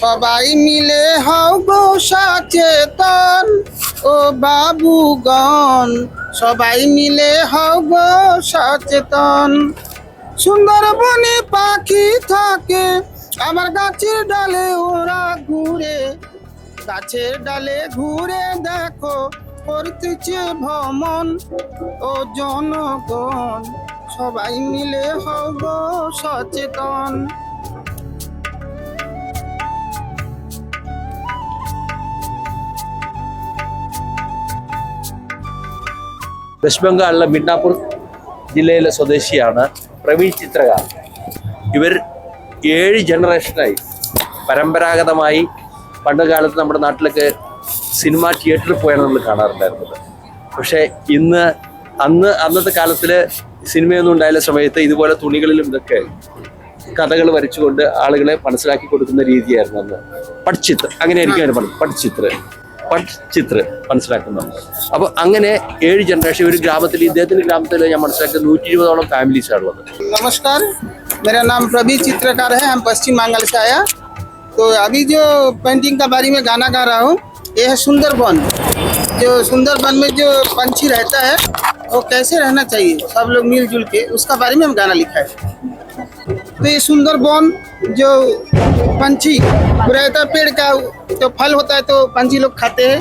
সবাই মিলে গো সচেতন। ও বাবুগণ, সবাই মিলে হও গো সচেতন। সুন্দরবনে পাখি থাকে, আমার গাছের ডালে ওরা ঘুরে। গাছের ডালে ঘুরে দেখো করতেছে ভ্রমণ ও জনগণ। সবাই মিলে হব সচেতন। വെസ്റ്റ് ബംഗാളിലെ മിഡ്നാപൂർ ജില്ലയിലെ സ്വദേശിയാണ് പ്രവീൺ ചിത്രകാർ. ഇവർ ഏഴ് ജനറേഷനായി പരമ്പരാഗതമായി പണ്ട് കാലത്ത് നമ്മുടെ നാട്ടിലൊക്കെ സിനിമ തിയേറ്ററിൽ പോയാണ് നമ്മൾ കാണാറുണ്ടായിരുന്നത്. പക്ഷേ ഇന്ന് അന്ന് അന്നത്തെ കാലത്തിൽ സിനിമയൊന്നും ഉണ്ടായ സമയത്ത് ഇതുപോലെ തുണികളിലും ഇതൊക്കെ കഥകൾ വരച്ചുകൊണ്ട് ആളുകളെ മനസ്സിലാക്കി കൊടുക്കുന്ന രീതിയായിരുന്നു അന്ന്. പഠിച്ചിത്ര അങ്ങനെയായിരിക്കും അവർ പഠിച്ചിത്ര. പഠിച്ചിത്ര മനസ്സിലാക്കുന്നത് അപ്പൊ അങ്ങനെ ഏഴ് ജനറേഷൻ ഒരു ഗ്രാമത്തിൽ ഇദ്ദേഹത്തിന്റെ ഗ്രാമത്തിൽ ഞാൻ മനസ്സിലാക്കിയത് നൂറ്റി ഇരുപതോളം ഫാമിലീസ് ആണ് ഉള്ളത് नमस्कार मेरा नाम प्रवीण चित्रकार है हम पश्चिम बंगाल से आया तो अभी जो पेंटिंग का बारे में गाना गा रहा हूँ ये है सुंदरबन जो सुंदरबन में जो पंछी रहता है वो कैसे रहना चाहिए सब लोग मिलजुल के उसका बारे में हम गाना लिखा है तो ये सुंदरबन जो पंछी वो रहता है पेड़ का जो फल होता है तो पंछी लोग खाते हैं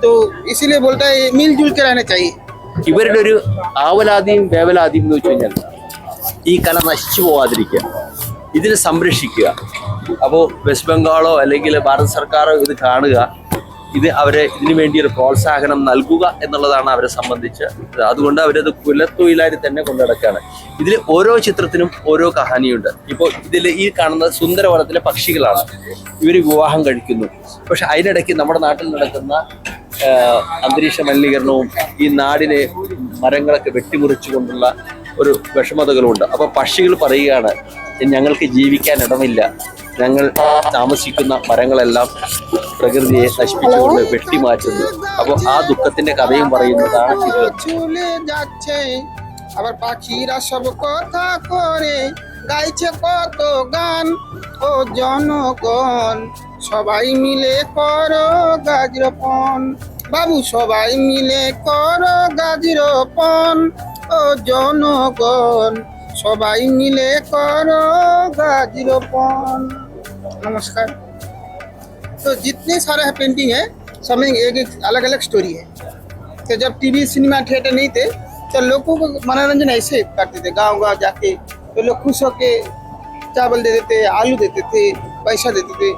तो इसीलिए बोलता है ये मिलजुल के रहना चाहिए ഇവരുടെ ഒരു ആവലാതിയും വേവലാതിയും എന്ന് വെച്ച് കഴിഞ്ഞാൽ ഈ കല നശിച്ചു പോവാതിരിക്കുക ഇതിനെ സംരക്ഷിക്കുക അപ്പോൾ വെസ്റ്റ് ബംഗാളോ അല്ലെങ്കിൽ ഭാരത സർക്കാരോ ഇത് കാണുക ഇത് അവരെ ഇതിനു വേണ്ടി ഒരു പ്രോത്സാഹനം നൽകുക എന്നുള്ളതാണ് അവരെ സംബന്ധിച്ച്. അതുകൊണ്ട് അവരത് കുലത്തൊഴിലായി തന്നെ കൊണ്ടു നടക്കുകയാണ് ഇതിൽ ഓരോ ചിത്രത്തിനും ഓരോ കഹാനിയുണ്ട്. ഇപ്പോൾ ഇതിൽ ഈ കാണുന്ന സുന്ദരവനത്തിലെ പക്ഷികളാണ്. ഇവർ വിവാഹം കഴിക്കുന്നു. പക്ഷെ അതിനിടയ്ക്ക് നമ്മുടെ നാട്ടിൽ നടക്കുന്ന അന്തരീക്ഷ മലിനീകരണവും ഈ നാടിനെ മരങ്ങളൊക്കെ വെട്ടിമുറിച്ചുകൊണ്ടുള്ള ഒരു വിഷമതകളുണ്ട് അപ്പോൾ പക്ഷികൾ പറയുകയാണ് ഞങ്ങൾക്ക് ജീവിക്കാൻ ഇടമില്ല. ഞങ്ങൾ താമസിക്കുന്ന മരങ്ങളെല്ലാം പ്രകൃതിയെ നശിപ്പിച്ചുകൊണ്ട് വെട്ടിമാറ്റുന്നു അപ്പോൾ ആ ദുഃഖത്തിന്റെ കഥയും പറയുന്നതാണ് ഇത് চলে যাচ্ছে আবার পাখিরা সব কথা করে গাইছে কত গান ও জনগণ সবাই মিলে করো গাছ রোপণ বাবু সবাই মিলে করো গাছ রোপণ ও জনগণ সবাই মিলে করো গাছ রোপণ নমস্কার तो जितने सारे पेंटिंग है सब में एक एक अलग अलग स्टोरी है तो जब टीवी सिनेमा थिएटर नहीं थे तो लोगों को मनोरंजन ऐसे करते थे गांव गांव जाके तो लोग खुश होके चावल दे देते आलू देते थे पैसा देते थे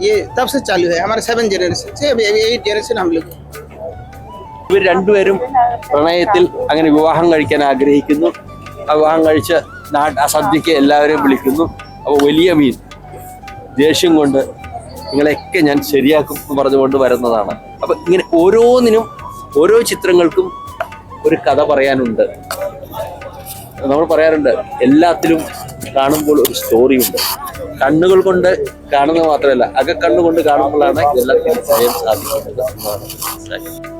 ये तब से चालू है हमारे सेवन जनरेशन से अभी एट जनरेशन हम लोग हैं। ഇവർ രണ്ടുപേരും പ്രണയത്തിൽ അങ്ങനെ വിവാഹം കഴിക്കാൻ ആഗ്രഹിക്കുന്നു ആ വിവാഹം കഴിച്ച് നാട്ട് ആ സദ്യക്ക് എല്ലാവരെയും വിളിക്കുന്നു അപ്പോൾ വലിയ മീൻ ദേഷ്യം കൊണ്ട് നിങ്ങളെയൊക്കെ ഞാൻ ശരിയാക്കും എന്ന് പറഞ്ഞുകൊണ്ട് വരുന്നതാണ്. അപ്പൊ ഇങ്ങനെ ഓരോന്നിനും ഓരോ ചിത്രങ്ങൾക്കും ഒരു കഥ പറയാനുണ്ട്. നമ്മൾ പറയാറുണ്ട് എല്ലാത്തിലും കാണുമ്പോൾ ഒരു സ്റ്റോറി ഉണ്ട് കണ്ണുകൾ കൊണ്ട് കാണുന്നത് മാത്രമല്ല അകക്കണ്ണുകൊണ്ട് കാണുമ്പോഴാണ് ഇതെല്ലാം പറയാൻ സാധിക്കുന്നത് എന്നാണ് മനസ്സിലാക്കുന്നത്.